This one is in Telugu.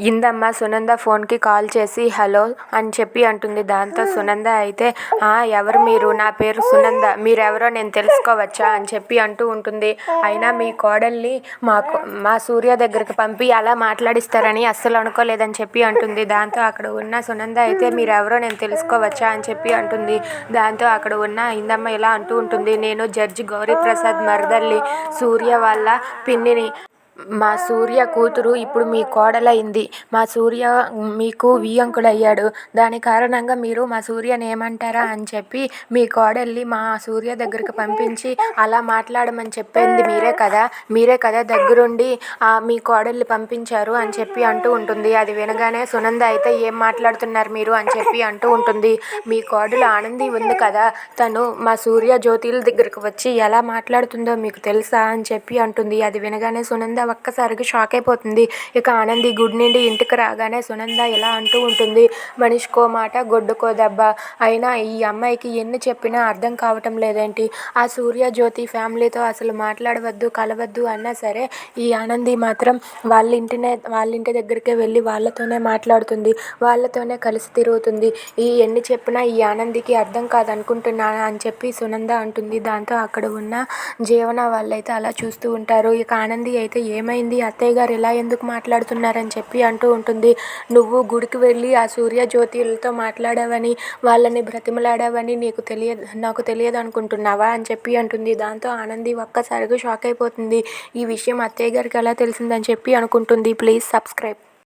ఇందమ్మ సునంద ఫోన్కి కాల్ చేసి హలో అని చెప్పి అంటుంది. దాంతో సునంద అయితే ఆ ఎవరు మీరు? నా పేరు సునంద. మీరెవరో నేను తెలుసుకోవచ్చా? అని చెప్పి అంటూ ఉంటుంది. అయినా మీ కోడల్ని మా మా సూర్య దగ్గరికి పంపి అలా మాట్లాడిస్తారని అస్సలు అనుకోలేదని చెప్పి అంటుంది. దాంతో అక్కడ ఉన్న సునంద అయితే మీరెవరో నేను తెలుసుకోవచ్చా? అని చెప్పి అంటుంది. దాంతో అక్కడ ఉన్న ఇందమ్మ ఇలా అంటూ ఉంటుంది. నేను జడ్జి గౌరీప్రసాద్ మరదల్లి సూర్య వాళ్ళ పిన్నిని మా సూర్య కూతురు ఇప్పుడు మీ కోడలైంది. మా సూర్య మీకు వియ్యంకుడయ్యాడు దాని కారణంగా మీరు మా సూర్యని ఏమంటారా అని చెప్పి మీ కోడల్ని మా సూర్య దగ్గరికి పంపించి అలా మాట్లాడమని చెప్పింది మీరే కదా. మీరే కదా దగ్గరుండి మీ కోడల్ని పంపించారు అని చెప్పి అంటూ ఉంటుంది. అది వినగానే సునంద అయితే ఏం మాట్లాడుతున్నారు మీరు అని చెప్పి అంటూ ఉంటుంది. మీ కోడలు ఆనంది ఉంది కదా. తను మా సూర్య జ్యోతిల దగ్గరికి వచ్చి ఎలా మాట్లాడుతుందో మీకు తెలుసా అని చెప్పి అంటుంది. అది వినగానే సునంద ఒక్కసారిగా షాక్ అయిపోతుంది. ఇక ఆనంది గుడి నుండి ఇంటికి రాగానే సునంద ఇలా అంటూ ఉంటుంది మనిషికో మాట గొడ్డుకో దెబ్బ. అయినా ఈ అమ్మాయికి ఎన్ని చెప్పినా అర్థం కావటం లేదేంటి? ఆ సూర్య జ్యోతి ఫ్యామిలీతో అసలు మాట్లాడవద్దు కలవద్దు అన్నా సరే ఈ ఆనంది మాత్రం వాళ్ళ ఇంటినే వాళ్ళ ఇంటి దగ్గరికే వెళ్ళి వాళ్ళతోనే మాట్లాడుతుంది. వాళ్ళతోనే కలిసి తిరుగుతుంది. ఈ ఎన్ని చెప్పినా ఈ ఆనందికి అర్థం కాదనుకుంటున్నాను అని చెప్పి సునంద అంటుంది. దాంతో అక్కడ ఉన్న జీవన వాళ్ళైతే అలా చూస్తూ ఉంటారు. ఇక ఆనంది అయితే ఏమైంది? అత్తయ్య గారు ఇలా ఎందుకు మాట్లాడుతున్నారని చెప్పి అంటూ ఉంటుంది. నువ్వు గుడికి వెళ్ళి ఆ సూర్య జ్యోతిలతో మాట్లాడావని వాళ్ళని బ్రతిమలాడావని నీకు తెలియదు నాకు తెలియదు అనుకుంటున్నావా అని చెప్పి అంటుంది. దాంతో ఆనంది ఒక్కసారిగా షాక్ అయిపోతుంది. ఈ విషయం అత్తయ్య గారికి ఎలా తెలిసిందని చెప్పి అనుకుంటుంది. Please subscribe.